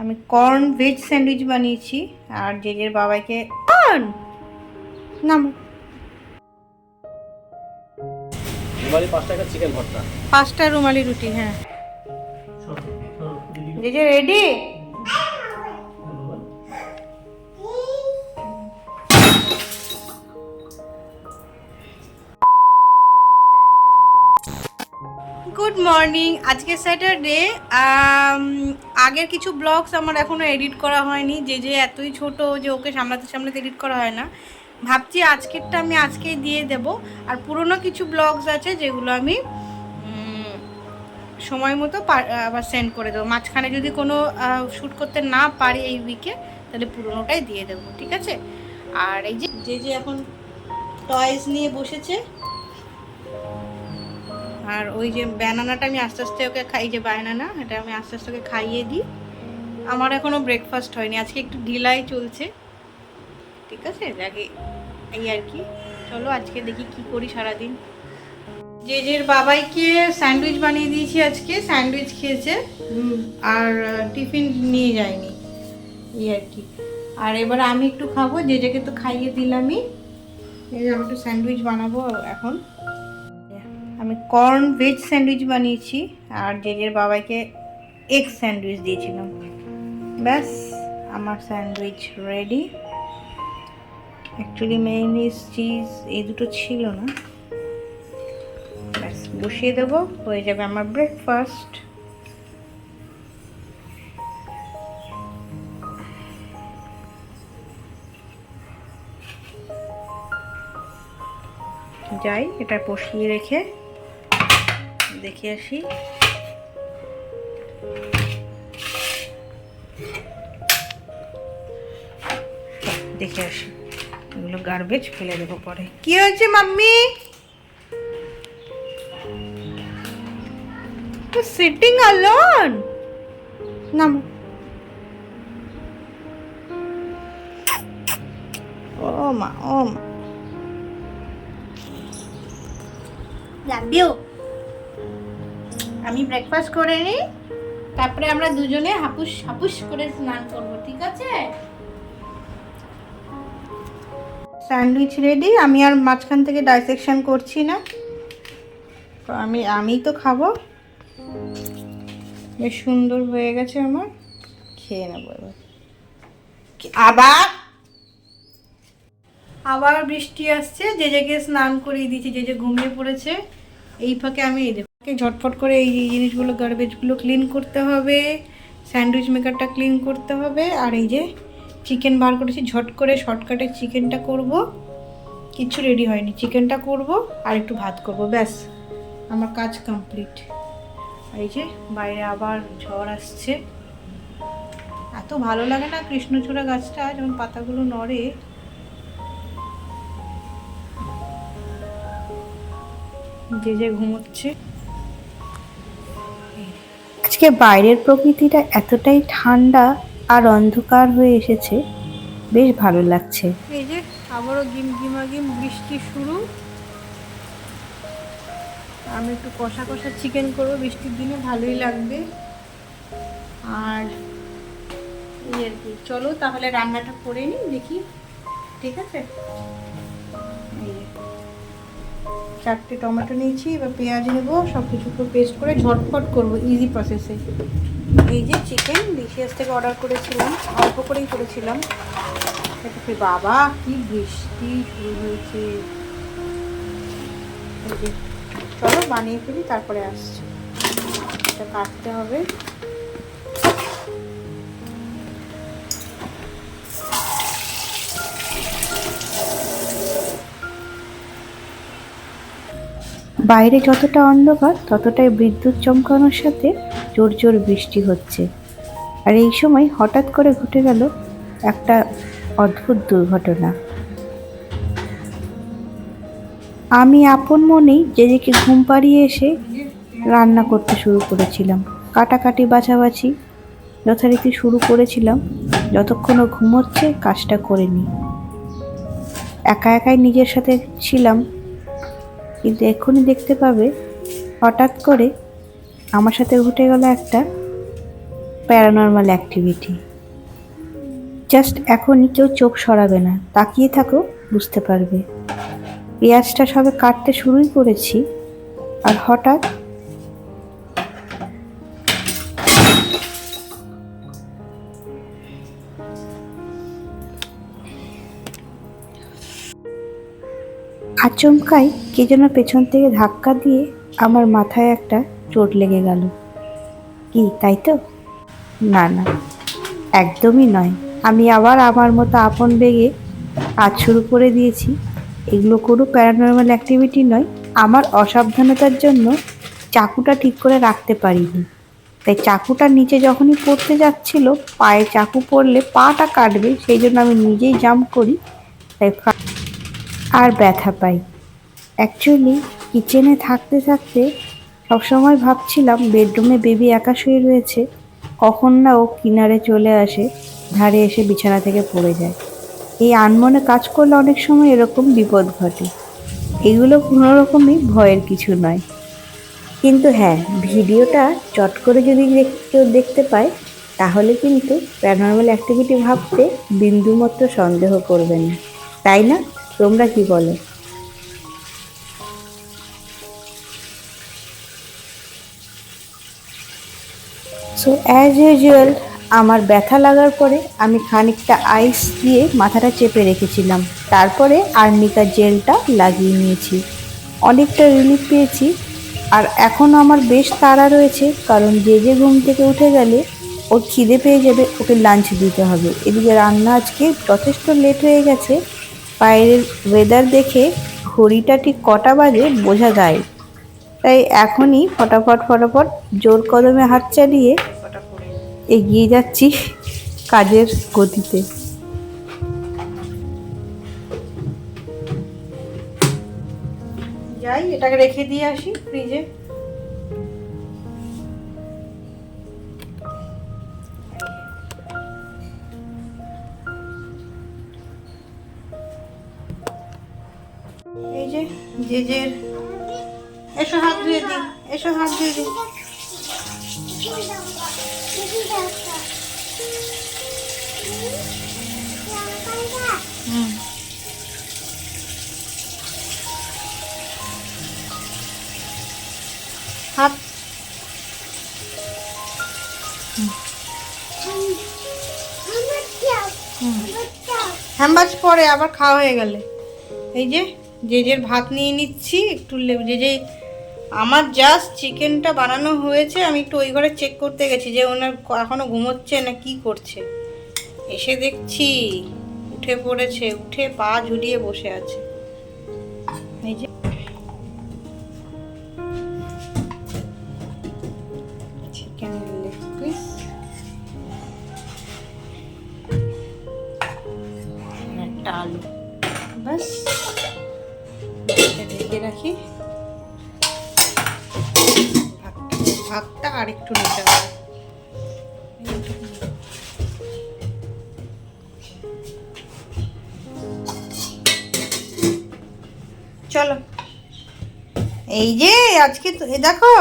আমি corn veg sandwich বানিয়েছি আর জেজের বাবাকে কর্ন নাম। রুমালি পাঁচ টাকা চিকেন ভর্তা। পাঁচটা রুমালি রুটি হ্যাঁ। জেজে রেডি গুড মর্নিং আজকে স্যাটারডে আগের কিছু ব্লগস আমার এখনও এডিট করা হয়নি। যে যে এতই ছোট যে ওকে সামলাতে সামলাতে এডিট করা হয় না। ভাবছি আজকেরটা আমি আজকেই দিয়ে দেব। আর পুরনো কিছু ব্লগস আছে যেগুলো আমি সময় মতো আবার সেন্ড করে দেবো। মাঝখানে যদি কোনো শ্যুট করতে না পারি এই উইকে তাহলে পুরোনোটাই দিয়ে দেবো, ঠিক আছে? আর এই যে যে যে এখন টয়েস নিয়ে বসেছে আর ওই যে ব্যানানাটা আমি আস্তে আস্তে ওকে খাই যে ব্যানানা এটা আমি আস্তে আস্তে ওকে খাইয়ে দিই। আমার এখনও ব্রেকফাস্ট হয়নি, আজকে একটু ঢিলাই চলছে। ঠিক আছে? আগে এই আর কি। চলো আজকে দেখি কি করি সারাদিন। যে যের বাবাইকে স্যান্ডউইচ বানিয়ে দিয়েছি আজকে, স্যান্ডউইচ খেয়েছে আর টিফিন নিয়ে যায়নি। এই আর কি। আর এবার আমি একটু খাব, যে যেকে তো খাইয়ে দিলামই। এই একটু স্যান্ডউইচ বানাবো এখন। আমি কর্ন ভেজ স্যান্ডউইচ বানিয়েছি আর জেজের বাবাকে এগ স্যান্ডউইচ দিয়েছিলাম। ব্যাস, আমার sandwich ready actually mayonnaise cheese এই দুটো ছিল না। ব্যাস, বসিয়ে দেবো, হয়ে যাবে আমার ব্রেকফাস্ট যাই, এটা বসিয়ে রেখে দেখে আসি। দেখে আসি। এগুলো গার্বেজ ফেলে দেবো পরে। কি হয়েছে, মাম্মি? সিটিং অ্যালোন নাম। ও মা ও মা। লাভ ইউ আমি ব্রেকফাস্ট করে নিই তারপরে আমরা দুজনে হাপুস হাপুস করে স্নান করব ঠিক আছে? স্যান্ডউইচ রেডি আমি আর মাঝখান থেকে ডাইসেকশন করছি না। তো আমি আমি তো খাব। বেশ সুন্দর হয়ে গেছে আমার। খেয়ে নেব এবার। আবার? আবার বৃষ্টি আসছে যে জেগে স্নান করিয়ে দিয়েছি যে যে ঘুমিয়ে পড়েছে এই ফাঁকে আমি এই ঝটফট করে এই জিনিসগুলো গার্বেজগুলো ক্লিন করতে হবে স্যান্ডউইচ মেকারটা ক্লিন করতে হবে, আর এই যে চিকেন বার করেছি, ঝট করে শর্টকাটে চিকেনটা করব। কিচ্ছু রেডি হয়নি চিকেনটা করব আর একটু ভাত করব, ব্যাস, আমার কাজ কমপ্লিট এই যে বাইরে আবার ঝড় আসছে। এত ভালো লাগে না কৃষ্ণচূড়া গাছটা, যখন পাতাগুলো নড়ে। যে যে ঘুমোচ্ছে। আজকে বাইরের প্রকৃতিটা এতটাই ঠান্ডা আর অন্ধকার হয়ে এসেছে, বেশ ভালো লাগছে। এই যে, আবারও গিম গিমাগিম বৃষ্টি শুরু। আমি একটু কষা কষা চিকেন করব, বৃষ্টির দিনে ভালোই লাগবে। আর আর কি, চলো তাহলে রান্নাটা করে নিই, দেখি, ঠিক আছে। চারটে টমেটো নিয়েছি, এবার পেঁয়াজ নেব সব কিছু পেস্ট করে ঝটফট করব ইজি প্রসেসে এই যে চিকেন ডিসিএস থেকে অর্ডার করেছিলাম, অল্প করেই করেছিলাম। বাবা, কি বৃষ্টি শুরু হয়েছে। চলো বানিয়ে ফেলি, তারপরে আসছি। এটা কাটতে হবে। বাইরে যতটা অন্ধকার, ততটাই বিদ্যুৎ চমকানোর সাথে জোর জোর বৃষ্টি হচ্ছে। আর এই সময় হঠাৎ করে ঘটে গেল একটা অদ্ভুত দুর্ঘটনা। আমি আপন মনেই জেজেকে ঘুম পাড়িয়ে এসে রান্না করতে শুরু করেছিলাম। কাটাকাটি বাছাবাছি যথারীতি শুরু করেছিলাম, যতক্ষণ ও ঘুমোচ্ছে কাজটা করে নিই একা একাই নিজের সাথে ছিলাম কিন্তু এক্ষুনি দেখতে পাবে, হঠাৎ করে আমার সাথে ঘটে গেল একটা প্যারানর্মাল অ্যাক্টিভিটি। জাস্ট এখনই কেউ চোখ সরাবে না, তাকিয়ে থাকো, বুঝতে পারবে। পেঁয়াজটা সবে কাটতে শুরুই করেছি, আর হঠাৎ আচমকাই কে যেন পেছন থেকে ধাক্কা দিয়ে আমার মাথায় একটা চোট লেগে গেল। কি, তাই তো? না না, একদমই নয়। আমি আবার আমার মতো আপন বেগে কাজ শুরু করে দিয়েছি। এগুলো কোনো প্যারানর্মাল অ্যাক্টিভিটি নয়। আমার অসাবধানতার জন্য চাকুটা ঠিক করে রাখতে পারিনি। তাই চাকুটা নিচে যখনই পড়তে যাচ্ছিল, পায়ে চাকু পড়লে পাটা কাটবে, সেই জন্য আমি নিজেই জাম্প করি। তাই আর ব্যথা পাই। অ্যাকচুয়ালি কিচেনে থাকতে থাকতে সবসময় ভাবছিলাম বেডরুমে বেবি একা শুয়ে রয়েছে, কখন না ও কিনারে চলে আসে, ধারে এসে বিছানা থেকে পড়ে যায়। এই আনমনে কাজ করলে অনেক সময় এরকম বিপদ ঘটে। এগুলো কোনো রকমই ভয়ের কিছু নয়। কিন্তু হ্যাঁ ভিডিওটা চট করে যদি কেউ দেখতে পায়, তাহলে কিন্তু প্যারানর্মাল অ্যাক্টিভিটি ভাবতে বিন্দুমাত্র সন্দেহ করবে না। তাই না? তোমরা কি বলো? সো অ্যাজ ইউজুয়াল আমার ব্যথা লাগার পরে আমি খানিকটা আইস দিয়ে মাথাটা চেপে রেখেছিলাম। তারপরে আর্নিকা জেলটা লাগিয়ে নিয়েছি। অনেকটা রিলিফ পেয়েছি। আর এখনও আমার বেশ তাড়া রয়েছে, কারণ যে যে ঘুম থেকে উঠে গেলে ওর খিদে পেয়ে যাবে, ওকে লাঞ্চ দিতে হবে। এদিকে রান্না আজকে যথেষ্ট লেট হয়ে গেছে। বাইরের ওয়েদার দেখে ঘড়িটা ঠিক কটা বাজে বোঝা যায়। তাই এখনই ফটাফট ফটাফট জোর কদমে হাত চালিয়ে এগিয়ে যাচ্ছি কাজের গতিতে। যাই, এটাকে রেখে দিয়ে আসি ফ্রিজে এই যে, জেজের। এসো হাত ধুয়ে দিই, এসো হাত ধুয়ে দি হুম হাত। পরে আবার খাওয়া হয়ে গেলে। এই যে যে ভাত নিয়ে নিচ্ছি, একটু যে যে আমার জাস্ট চিকেনটা বানানো হয়েছে, আমি একটু ওই ঘরে চেক করতে গেছি যে ওনার ক- এখনও ঘুমোচ্ছে না কি করছে। এসে দেখছি, উঠে পড়েছে, উঠে পা ঝুলিয়ে বসে আছে। এই যে ভাতটা আর একটু নিতে হবে। চলো। এই যে আজকে তো দেখো।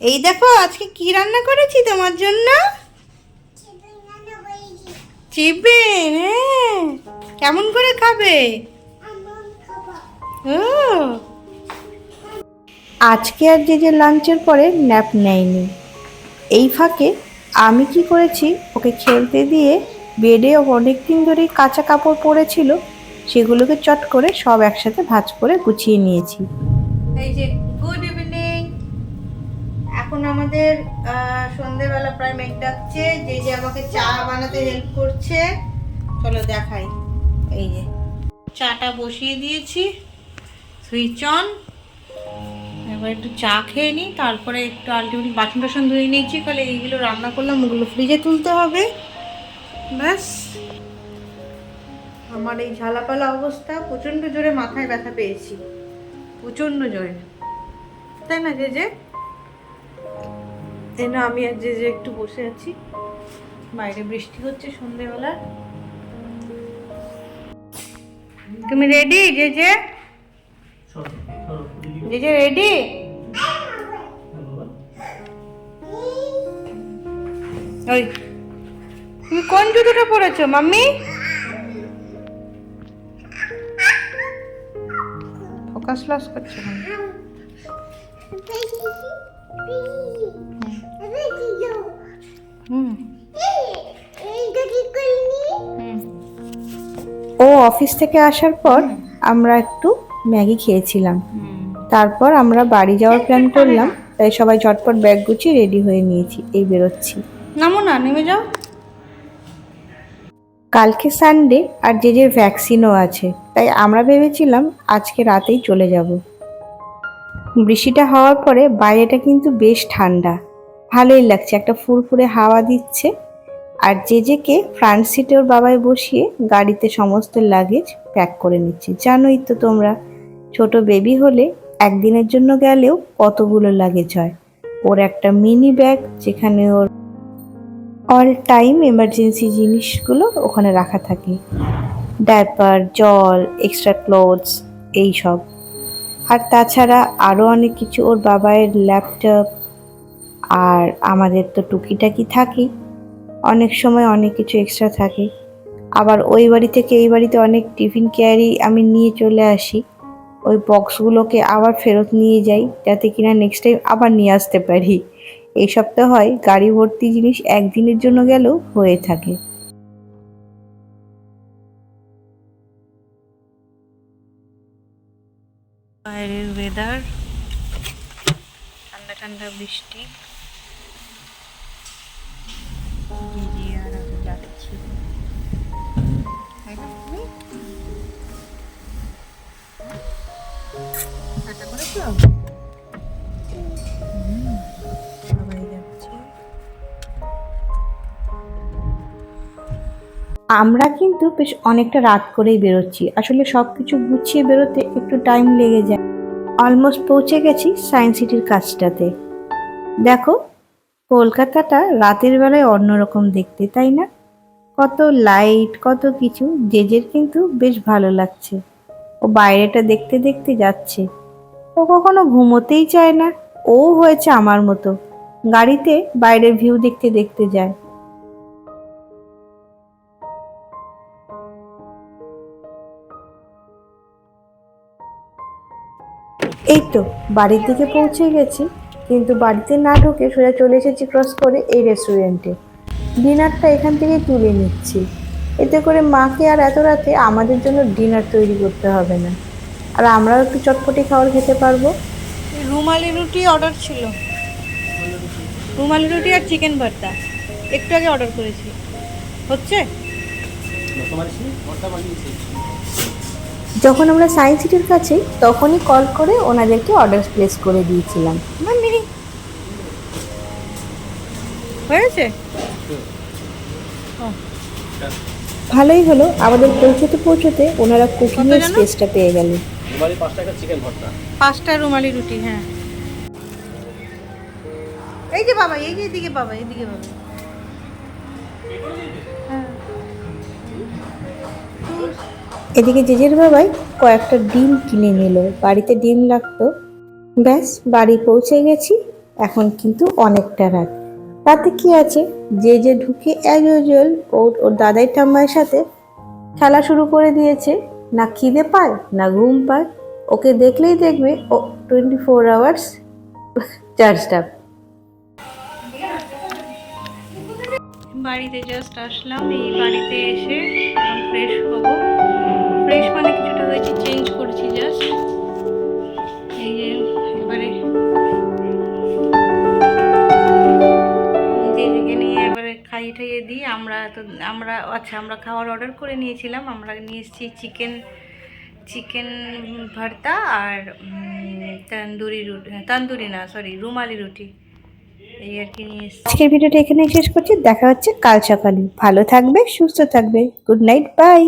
এই দেখো আজকে কি রান্না করেছি তোমার জন্য? চিকেন। হ্যাঁ। কেমন করে খাবে? ও। আজকে আর যে যে লাঞ্চের পরে ন্যাপ নেয়নি। এই ফাঁকে আমি কি করেছি? ওকে খেলতে দিয়ে বেডে অনেক দিন ধরেই কাঁচা কাপড় পড়েছিল সেগুলোকে চট করে সব একসাথে ভাজ করে গুছিয়ে নিয়েছি। এই যে গুড ইভিনিং এখন আমাদের সন্ধেবেলা প্রায় মেঘ ডাকছে, যে যে আমাকে চা বানাতে হেল্প করছে। চলো দেখাই। এই যে, চাটা বসিয়ে দিয়েছি। সুইচ অন এবার একটু চা খেয়ে নিই, তারপরে একটু আলটিমেটলি বাসন টাসন ধুয়ে নিয়েছি তাহলে এইগুলো রান্না করলাম, ওগুলো ফ্রিজে তুলতে হবে। ব্যাস। আমার এই ঝালাপালা অবস্থা, প্রচণ্ড জোরে মাথায় ব্যথা পেয়েছি। প্রচণ্ড জোরে। তাই না যে যে এই না, আমি আর যে যে একটু বসে আছি। বাইরে বৃষ্টি হচ্ছে সন্ধেবেলা। তুমি রেডি যে যে যে রেডি ওই তুমি কোন জুতোটা পরেছো মাম্মি? ফোকাস লস করছ? হুম। ও অফিস থেকে আসার পর আমরা একটু ম্যাগি খেয়েছিলাম। তারপর আমরা বাড়ি যাওয়ার প্ল্যান করলাম তাই সবাই ঝটপট ব্যাগ গুছিয়ে রেডি হয়ে নিয়েছি এই বেরোচ্ছি। নামো না নেমে যাও। কালকে সানডে আর যে যে ভ্যাকসিনও আছে তাই আমরা ভেবেছিলাম আজকে রাতেই চলে যাব। বৃষ্টিটা হওয়ার পরে বাইরেটা কিন্তু বেশ ঠান্ডা। ভালোই লাগছে একটা ফুরফুরে হাওয়া দিচ্ছে। আর যে যেকে ফ্রন্ট সিটে ওর বাবায় বসিয়ে গাড়িতে সমস্ত লাগেজ প্যাক করে নিচ্ছে। জানোই তো তোমরা ছোট বেবি হলে একদিনের জন্য গেলেও কতগুলো লাগেজ হয়। ওর একটা মিনি ব্যাগ যেখানে ওর অল টাইম এমার্জেন্সি জিনিসগুলো ওখানে রাখা থাকে। ডাইপার জল এক্সট্রা ক্লোথস এইসব আর তাছাড়া আরও অনেক কিছু ওর বাবায়ের ল্যাপটপ আর আমাদের তো টুকিটাকি থাকেই। অনেক সময় অনেক কিছু এক্সট্রা থাকে। আবার ওই বাড়ি থেকে এই বাড়িতে অনেক টিফিন ক্যারি আমি নিয়ে চলে আসি। ওই বক্সগুলোকে আবার ফেরত নিয়ে যাই যাতে কিনা নেক্সট টাইম আবার নিয়ে আসতে পারি। এই সপ্তাহ হয় গাড়ি ভর্তি জিনিস একদিনের জন্য গেলেও হয়ে থাকে। বাইরের ওয়েদার ঠান্ডা ঠান্ডা বৃষ্টি। করেছ? আমরা কিন্তু বেশ অনেকটা রাত করেই বেরোচ্ছি। আসলে সব কিছু গুছিয়ে বেরোতে একটু টাইম লেগে যায়। অলমোস্ট পৌঁছে গেছি সায়েন্স সিটির কাজটাতে। দেখো কলকাতাটা রাতের বেলায় অন্যরকম দেখতে তাই না? কত লাইট কত কিছু জেজের কিন্তু বেশ ভালো লাগছে। ও বাইরেটা দেখতে দেখতে যাচ্ছে। ও কখনো ঘুমোতেই চায় না। ও হয়েছে আমার মতো। গাড়িতে বাইরের ভিউ দেখতে দেখতে যায়। এই তো, বাড়ির দিকে পৌঁছে গেছি। কিন্তু বাড়িতে না ঢুকে সোজা চলে এসেছি ক্রস করে এই রেস্টুরেন্টে ডিনারটা এখান থেকে তুলে নিচ্ছি। এতে করে মাকে আর এত রাতে আমাদের জন্য ডিনার তৈরি করতে হবে না। আর আমরাও একটু চটপটি খাবার খেতে পারব। রুমালি রুটি অর্ডার ছিল। রুমালি রুটি আর চিকেন ভর্তা। একটু আগে অর্ডার করেছি। হচ্ছে? যখন আমরা সায়েন্স সিটির কাছে তখনই কল করে ওনাদেরকে অর্ডার প্লেস করে দিয়েছিলাম। হয়েছে? ভালোই হলো। আমাদের পৌঁছতে পৌঁছতে ওনারা কুকিংয়ের? স্পেসটা পেয়ে ভর্তা। পাঁচটা রুমালি রুটি হ্যাঁ। এই যে বাবা এই যে এদিকে বাবা এদিকে বাবা। হ্যাঁ। এদিকে জেজের বাবাই কয়েকটা ডিম কিনে নিল। বাড়িতে ডিম লাগতো। ব্যাস বাড়ি পৌঁছে গেছি। এখন কিন্তু অনেকটা রাত। রাতে কি আছে? যে যে ঢুকে অ্যাজ ইউজুয়াল ওর ওর দাদাই ঠাম্মার সাথে খেলা শুরু করে দিয়েছে। না খিদে পায়, না ঘুম পায়। ওকে দেখলেই দেখবে ও twenty four hours charged up বাড়িতে জাস্ট আসলাম, এই বাড়িতে এসে ফ্রেশ হব। ফ্রেশ মানে কিছুটা হয়েছে চেঞ্জ করছি জাস্ট তো আমরা আচ্ছা আমরা খাওয়ার অর্ডার করে নিয়েছিলাম। আমরা নিয়ে এসেছি চিকেন চিকেন ভর্তা আর তন্দুরি রুটি তন্দুরি না সরি রুমালি রুটি। এই আর কি নিয়ে এসেছি। আজকের ভিডিওটা এখানেই শেষ করছি। দেখা হচ্ছে কাল সকালে। ভালো থাকবে, সুস্থ থাকবে। Good night bye